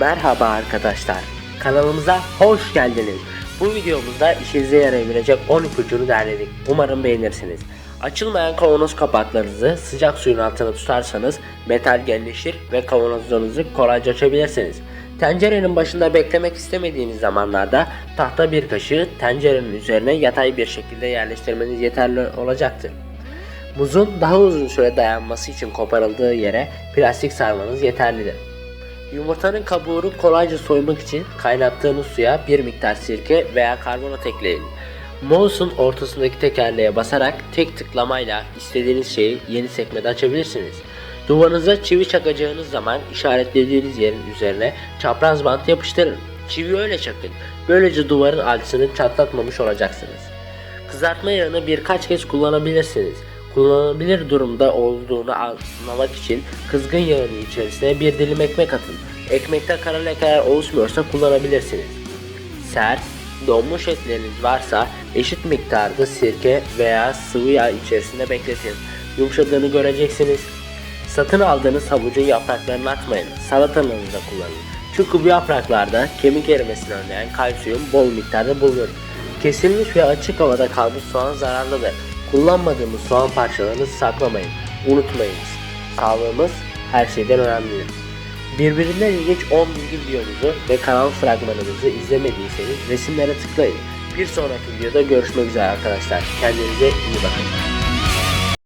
Merhaba arkadaşlar. Kanalımıza hoş geldiniz. Bu videomuzda işinize yarayabilecek 10 ipucunu derledik. Umarım beğenirsiniz. Açılmayan kavanoz kapaklarınızı sıcak suyun altına tutarsanız metal genleşir ve kavanozlarınızı kolayca açabilirsiniz. Tencerenin başında beklemek istemediğiniz zamanlarda tahta bir kaşığı tencerenin üzerine yatay bir şekilde yerleştirmeniz yeterli olacaktır. Muzun daha uzun süre dayanması için koparıldığı yere plastik sarmanız yeterlidir. Yumurtanın kabuğunu kolayca soymak için kaynattığınız suya bir miktar sirke veya karbonat ekleyin. Mouse'un ortasındaki tekerleğe basarak tek tıklamayla istediğiniz şeyi yeni sekmede açabilirsiniz. Duvarınıza çivi çakacağınız zaman işaretlediğiniz yerin üzerine çapraz bant yapıştırın. Çivi öyle çakın. Böylece duvarın alçısını çatlatmamış olacaksınız. Kızartma yağını birkaç kez kullanabilirsiniz. Kullanılabilir durumda olduğunu anlamak için kızgın yağın içerisine bir dilim ekmek atın. Ekmekte kara lekeler oluşmuyorsa kullanabilirsiniz. Sert, donmuş etleriniz varsa eşit miktarda sirke veya sıvı yağ içerisinde bekletin. Yumuşadığını göreceksiniz. Satın aldığınız havucun yapraklarını atmayın. Salatanızda kullanın. Çünkü bu yapraklarda kemik erimesini önleyen kalsiyum bol miktarda bulunur. Kesilmiş ve açık havada kalmış soğan zararlıdır. Kullanmadığımız soğan parçalarını saklamayın. Unutmayınız. Sağlığımız her şeyden önemlidir. Birbirinden ilginç 10 bilgi videomuzu ve kanal fragmanımızı izlemediyseniz resimlere tıklayın. Bir sonraki videoda görüşmek üzere arkadaşlar. Kendinize iyi bakın.